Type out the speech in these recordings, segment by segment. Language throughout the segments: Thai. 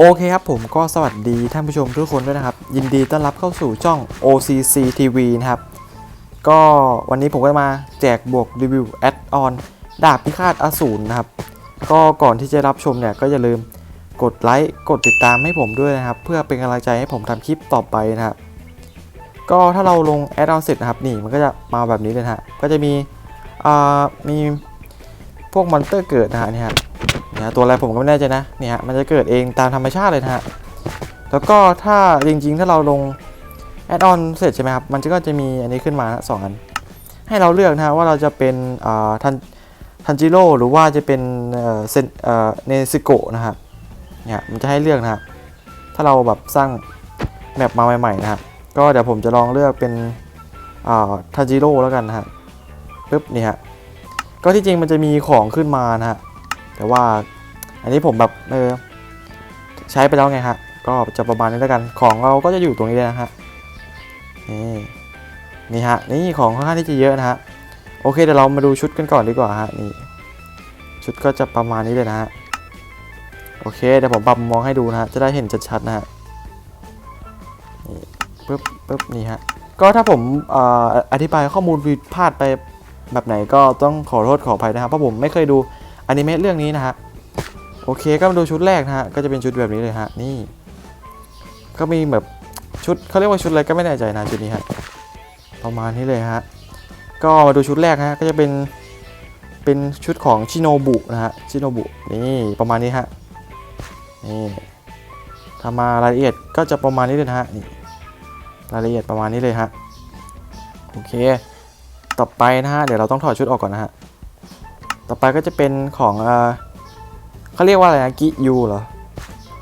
โอเคครับผมก็สวัสดีท่านผู้ชมทุกคนด้วยนะครับ ยินดีต้อนรับเข้าสู่ช่อง OCC TV นะครับ ก็วันนี้ผมก็มาแจกบวกรีวิวแอดออนดาบพิฆาตอสูรนะครับ ก็ก่อนที่จะรับชมเนี่ยก็อย่าลืมกดไลค์กดติดตามให้ผมด้วยนะครับ เพื่อเป็นกำลังใจให้ผมทำคลิปต่อไปนะครับก็ถ้าเราลงแอดออนเสร็จนะครับนี่มันก็จะมาแบบนี้เลยฮะก็จะมีอ่ามีพวกมอนสเตอร์เกิดนะฮะนี่ฮะ นะฮะตัวอะไรผมก็ไม่แน่ใจนะเนี่ยฮะมันจะเกิดเองตามธรรมชาติเลยนะฮะแล้วก็ถ้าจริงๆ ถ้าเราลงแอดออนเสร็จใช่ไหมครับ มันก็จะมีอันนี้ขึ้นมาสองอัน ให้เราเลือกนะฮะว่าเราจะเป็นทันทันจิโร่หรือว่าจะเป็นเซนเนซิโกะนะฮะเนี่ยมันจะให้เลือกนะฮะถ้าเราแบบสร้างแมปมาใหม่ๆนะฮะก็เดี๋ยวผมจะลองเลือกเป็นทันจิโร่แล้วกันนะฮะปึ๊บนี่ฮะก็ที่จริงมันจะมีของขึ้นมานะฮะ แต่ว่าอันนี้ผมแบบเออใช้ไปแล้วไงฮะก็จะประมาณนี้แล้วกันของเราก็จะอยู่ตรงนี้เลยนะฮะนี่นี่ฮะนี่ของค่อนข้างที่จะเยอะนะฮะโอเคเดี๋ยวเรามาดูชุดกันก่อนดีกว่าฮะนี่ชุดก็จะประมาณนี้เลยนะฮะโอเคเดี๋ยวผมปรับมุมองให้ดูนะฮะจะได้เห็นชัดๆนะฮะนี่ปึ๊บปึ๊บนี่ฮะก็ถ้าผมออธิบายข้อมูลผิดพลาดไปแบบไหนก็ต้องขอโทษขออภัยนะครับเพราะผมไม่เคยดู อนิเมะเรื่องนี้นะฮะโอเคก็มาดูชุดแรกนะฮะก็จะเป็นชุดแบบนี้เลยฮะนี่ก็มีแบบชุดเขาเรียกว่าชุดอะไรก็ไม่แน่ใจนะชุดนี้ฮะประมาณนี้เลยฮะก็มาดูชุดแรกฮะก็จะเป็นเป็นชุดของชิโนบุนะฮะชิโนบุนี่ประมาณนี้ฮะนี่ถ้ามารายละเอียดก็จะประมาณนี้เลยนะฮะนี่รายละเอียดประมาณนี้เลยฮะโอเค ต่อไปนะฮะเดี๋ยวเราต้องถอดชุดออกก่อนนะฮะ ต่อไปก็จะเป็นของเออเขาเรียกว่าอะไรนะกิยูเหรอ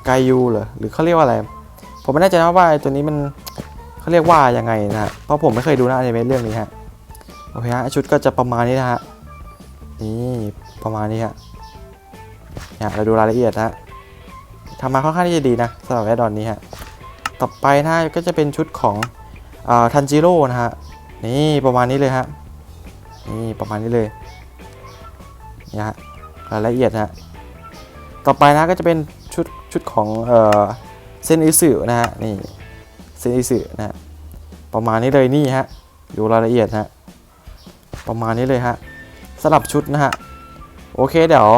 กายูเหรอ หรือเขาเรียกว่าอะไร ผมไม่แน่ใจนะว่าตัวนี้มันเขาเรียกว่ายังไงนะฮะ เพราะผมไม่เคยดูนะอนิเมะเรื่องนี้ฮะ โอเคฮะ ชุดก็จะประมาณนี้นะฮะ นี่ประมาณนี้ฮะเนี่ยเราดูรายละเอียดนะฮะทำมาค่อนข้างที่จะดีนะสำหรับแอดดอนนี้ฮะ ต่อไปนะฮะก็จะเป็นชุดของทันจิโร่นะฮะ นี่ประมาณนี้เลยฮะ นี่ประมาณนี้เลย นี่ฮะรายละเอียดนะฮะต่อไปนะก็จะเป็นชุดชุดของเอ่อเซนอิสึนะฮะนี่เซนอิสึนะฮะประมาณนี้เลยนี่ฮะดูรายละเอียดนะฮะประมาณนี้เลยฮะสลับชุดนะฮะโอเคเดี๋ยว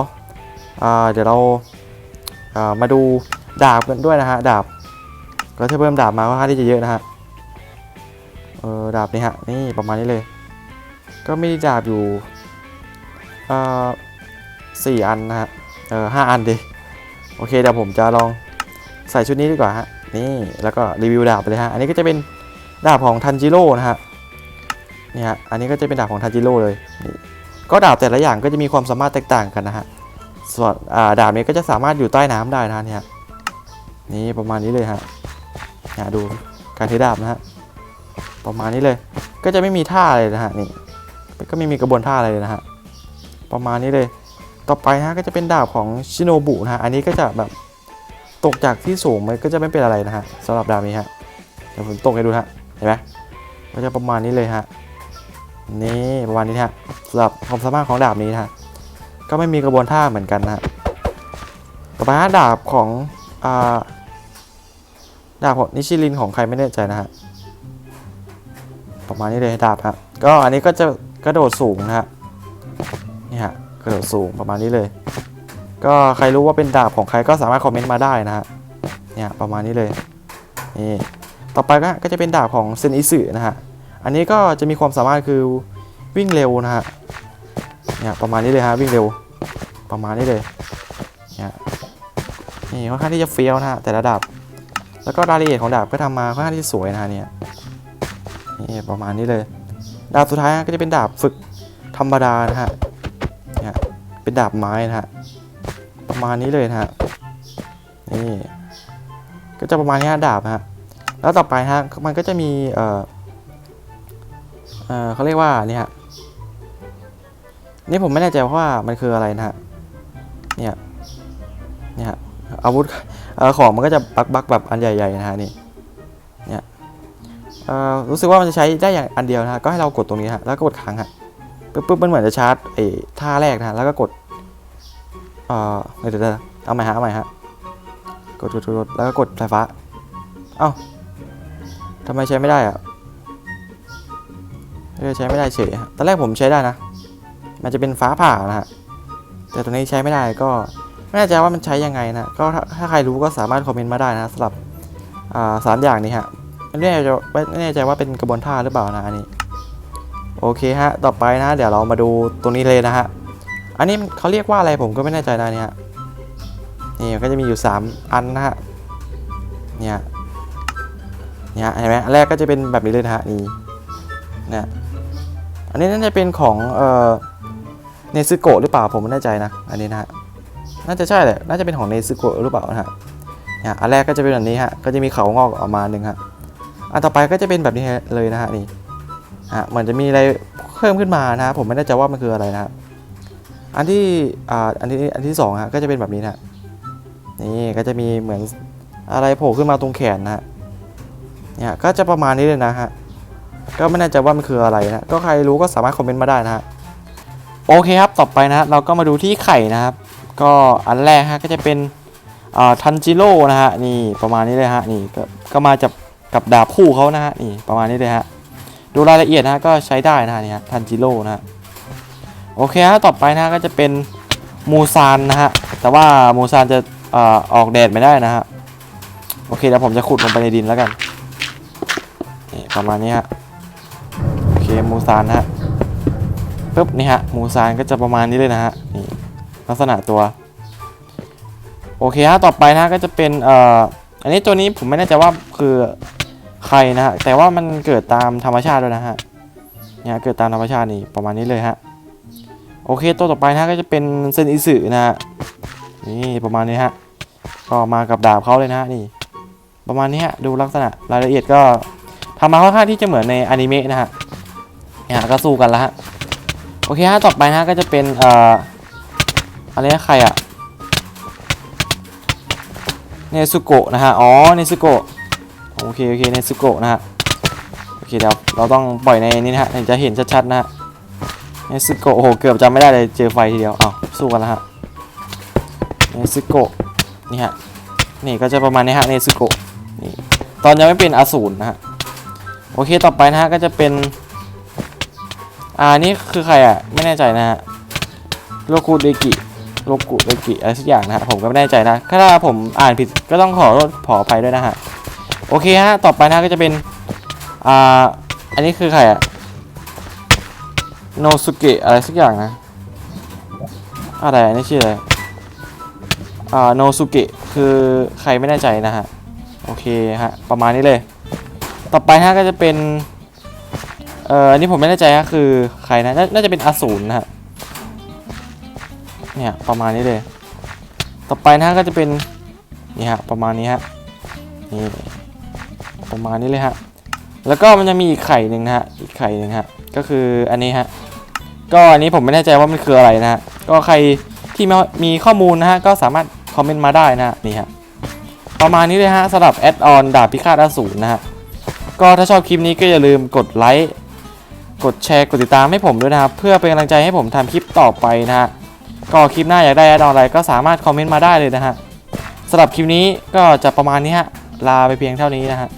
เดี๋ยวเราอ่ามาดูดาบกันด้วยนะฮะดาบก็จะเพิ่มดาบมาค่อนข้างที่จะเยอะนะฮะเออดาบนี่ฮะนี่ประมาณนี้เลย ก็มีดาบอยู่อ่อ สี่อันนะฮะ เออห้าอันดิ โอเคเดี๋ยวผมจะลองใส่ชุดนี้ดีกว่าฮะ นี่แล้วก็รีวิวดาบไปเลยฮะ อันนี้ก็จะเป็นดาบของทันจิโร่นะฮะ นี่ฮะ อันนี้ก็จะเป็นดาบของทันจิโร่เลยนี่ก็ดาบแต่ละอย่างก็จะมีความสามารถแตกต่างกันนะฮะ ส่วนอ่าดาบนี้ก็จะสามารถอยู่ใต้น้ำได้นะะเนี่ยนี่ประมาณนี้เลยฮะเนี่ยดูการถือดาบนะฮะ ประมาณนี้เลย ก็จะไม่มีท่าเลยนะฮะนี่ ก็ไม่มีกระบวนท่าอะไรเลยนะฮะ ประมาณนี้เลย ต่อไปนะฮะก็จะเป็นดาบของชิโนบุนะฮะอันนี้ก็จะแบบตกจากที่สูงมันก็จะไม่เป็นอะไรนะฮะสำหรับดาบนี้ฮะเดี๋ยวผมตกให้ดูฮะเห็นไหมก็จะประมาณนี้เลยฮะนี่ประมาณนี้ฮะสำหรับความสามารถของดาบนี้นะฮะก็ไม่มีกระบวนท่าเหมือนกันนะฮะต่อไปฮะดาบของอ่าดาบของนิชิลินของใครไม่แน่ใจนะฮะประมาณนี้เลยดาบฮะก็อันนี้ก็จะกระโดดสูงนะฮะ กระโดดสูงประมาณนี้เลย ก็ใครรู้ว่าเป็นดาบของใครก็สามารถคอมเมนต์มาได้นะฮะเนี่ยประมาณนี้เลยนี่ต่อไปก็ก็จะเป็นดาบของเซนอิสึนะฮะอันนี้ก็จะมีความสามารถคือวิ่งเร็วนะฮะเนี่ยประมาณนี้เลยฮะวิ่งเร็วประมาณนี้เลยเนี่ยนี่ค่อนข้างที่จะเฟี้ยวนะฮะแต่ละดาบแล้วก็รายละเอียดของดาบก็ทำมาค่อนข้างที่สวยนะฮะเนี่ยนี่ประมาณนี้เลย ดาบสุดท้ายก็จะเป็นดาบฝึกธรรมดานะฮะ เป็นดาบไม้นะฮะประมาณนี้เลยนะฮะนี่ก็จะประมาณนี้ฮะดาบฮะแล้วต่อไปฮะมันก็จะมีเอ่อเอ่อเขาเรียกว่านี่ฮะนี่ผมไม่แน่ใจว่ามันคืออะไรนะฮะเนี่ยเนี่ยฮะอาวุธเอ่อของมันก็จะบักบักแบบอันใหญ่ๆนะฮะนี่เนี่ยเอ่อรู้สึกว่ามันจะใช้ได้อย่างอันเดียวนะฮะก็ให้เรากดตรงนี้ฮะแล้วก็กดค้างฮะ ปุ๊บปุ๊บมันเหมือนจะชาร์จไอ้ท่าแรกนะแล้วก็กดเอ่อเดี๋ยวเดี๋ยวเอาใหม่ฮะเอาใหม่ฮะกดกดกดแล้วก็กดไฟฟ้า เอ้าทำไมใช้ไม่ได้อะเออใช้ไม่ได้เฉยฮะตอนแรกผมใช้ได้นะ มันจะเป็นฟ้าผ่านะฮะ แต่ตัวนี้ใช้ไม่ได้ก็ไม่แน่ใจว่ามันใช้ยังไงนะ ก็ถ้าใครรู้ก็สามารถคอมเมนต์มาได้นะสำหรับสามอย่างนี้ฮะ ไม่แน่ใจไม่แน่ใจว่าเป็นกระบวนท่าหรือเปล่านะอันนี้ โอเคฮะ ต่อไปนะ เดี๋ยวเรามาดูตรงนี้เลยนะฮะ อันนี้เขาเรียกว่าอะไรผมก็ไม่แน่ใจนะเนี่ย นี่ก็จะมีอยู่ 3 อันนะฮะ เนี่ย เนี่ยเห็นไหมอันแรกก็จะเป็นแบบนี้เลยนะฮะนี่เนี่ยอันนี้น่าจะเป็นของเอ่อเนซึโกะหรือเปล่าผมไม่แน่ใจนะ อันนี้นะฮะ น่าจะใช่แหละ น่าจะเป็นของเนซึโกะหรือเปล่านะฮะ เนี่ย อันแรกก็จะเป็นแบบนี้ฮะ ก็จะมีเขางอกออกมาหนึ่งฮะ อันต่อไปก็จะเป็นแบบนี้เลยนะฮะนี่ ฮะเหมือนจะมีอะไรเพิ่มขึ้นมานะผมไม่แน่ใจว่ามันคืออะไรนะฮะอันที่อ่าอันที่อันที่สองฮะก็จะเป็นแบบนี้นะนี่ก็จะมีเหมือนอะไรโผล่ขึ้นมาตรงแขนนะฮะเนี่ยก็จะประมาณนี้เลยนะฮะก็ไม่แน่ใจว่ามันคืออะไรนะก็ใครรู้ก็สามารถคอมเมนต์มาได้นะฮะโอเคครับต่อไปนะฮะเราก็มาดูที่ไข่นะครับ ก็อันแรกฮะก็จะเป็นอ่าทันจิโร่นะฮะนี่ประมาณนี้เลยฮะนี่ก็ก็มาจากกับดาบคู่เขานะฮะนี่ประมาณนี้เลยฮะ ดูรายละเอียดนะก็ใช้ได้นะฮะนี่ฮะทันจิโร่นะฮะโอเคฮะต่อไปนะก็จะเป็นมูซานนะฮะแต่ว่ามูซานจะอ่อออกแดดไม่ได้นะฮะโอเคเดี๋ยวผมจะขุดลงไปในดินแล้วกันนี่ประมาณนี้ฮะโอเคมูซานนะฮะปุ๊บนี่ฮะมูซานก็จะประมาณนี้เลยนะฮะนี่ลักษณะตัวโอเคฮะต่อไปนะฮะก็จะเป็นเอ่ออันนี้ตัวนี้ผมไม่แน่ใจว่าคือ ใครนะฮะแต่ว่ามันเกิดตามธรรมชาติด้วยนะฮะเนี่ยเกิดตามธรรมชาตินี่ประมาณนี้เลยฮะโอเคตัวต่อไปนะฮะก็จะเป็นเซนอิสึนะฮะนี่ประมาณนี้ฮะก็มากับดาบเขาเลยนะฮะนี่ ประมาณนี้ฮะดูลักษณะรายละเอียดก็ทำมาค่อนข้างที่จะเหมือนในอนิเมะนะฮะเนี่ยก็สู้กันแล้วฮะโอเคฮะต่อไปนะฮะก็จะเป็นเอ่ออะไรนะใครอะเนซุโกะนะฮะอ๋อเนซุโกะ โอเคโอเคในสโกะนะฮะโอเคเดี๋ยวเราต้องปล่อยในนี้นะฮะถึงจะเห็นชัดๆนะฮะในสโกะโอ้โหเกือบจำไม่ได้เลยเจอไฟทีเดียวอ้าวสู้กันแล้วฮะในสโกะนี่ฮะนี่ก็จะประมาณนี้ฮะในสโกะนี่ตอนยังไม่เป็นอสูรนะฮะโอเคต่อไปนะฮะก็จะเป็นอ่านี่คือใครอะไม่แน่ใจนะฮะโลคุเดกิโลกุเดกิอะไรสักอย่างนะฮะผมก็ไม่แน่ใจนะถ้าผมอ่านผิดก็ต้องขอโทษขออภัยด้วยนะฮะ โอเคฮะ ต่อไปนะก็จะเป็น อ่า อันนี้คือใครอะโนสุเกะอะไรสักอย่างนะ อะไรอันนี้ชื่ออะไร อ่า โนสุเกะคือใครไม่แน่ใจนะฮะ โอเคฮะ ประมาณนี้เลย ต่อไปฮะก็จะเป็น เอ่อ อันนี้ผมไม่แน่ใจฮะคือใครนะน,น่าจะเป็นอสูรนะฮะ เนี่ยประมาณนี้เลย ต่อไปนะก็จะเป็น นี่ฮะ ประมาณนี้ฮะ นี่ ประมาณนี้เลยฮะ แล้วก็มันจะมีอีกไข่หนึ่งนะฮะ อีกไข่หนึ่งฮะ ก็คืออันนี้ฮะ ก็อันนี้ผมไม่แน่ใจว่ามันคืออะไรนะฮะ ก็ใครที่มีข้อมูลนะฮะ ก็สามารถคอมเมนต์มาได้นะฮะ นี่ฮะ ประมาณนี้เลยฮะสำหรับแอดออนดาบพิฆาตอสูรนะฮะ ก็ถ้าชอบคลิปนี้ก็อย่าลืมกดไลค์ กดแชร์ กดติดตามให้ผมด้วยนะครับ เพื่อเป็นกำลังใจให้ผมทำคลิปต่อไปนะฮะ ก็คลิปหน้าอยากได้แอดออนอะไรก็สามารถคอมเมนต์มาได้เลยนะฮะสำหรับคลิปนี้ก็จะประมาณนี้ฮะ ลาไปเพียงเท่านี้นะฮะ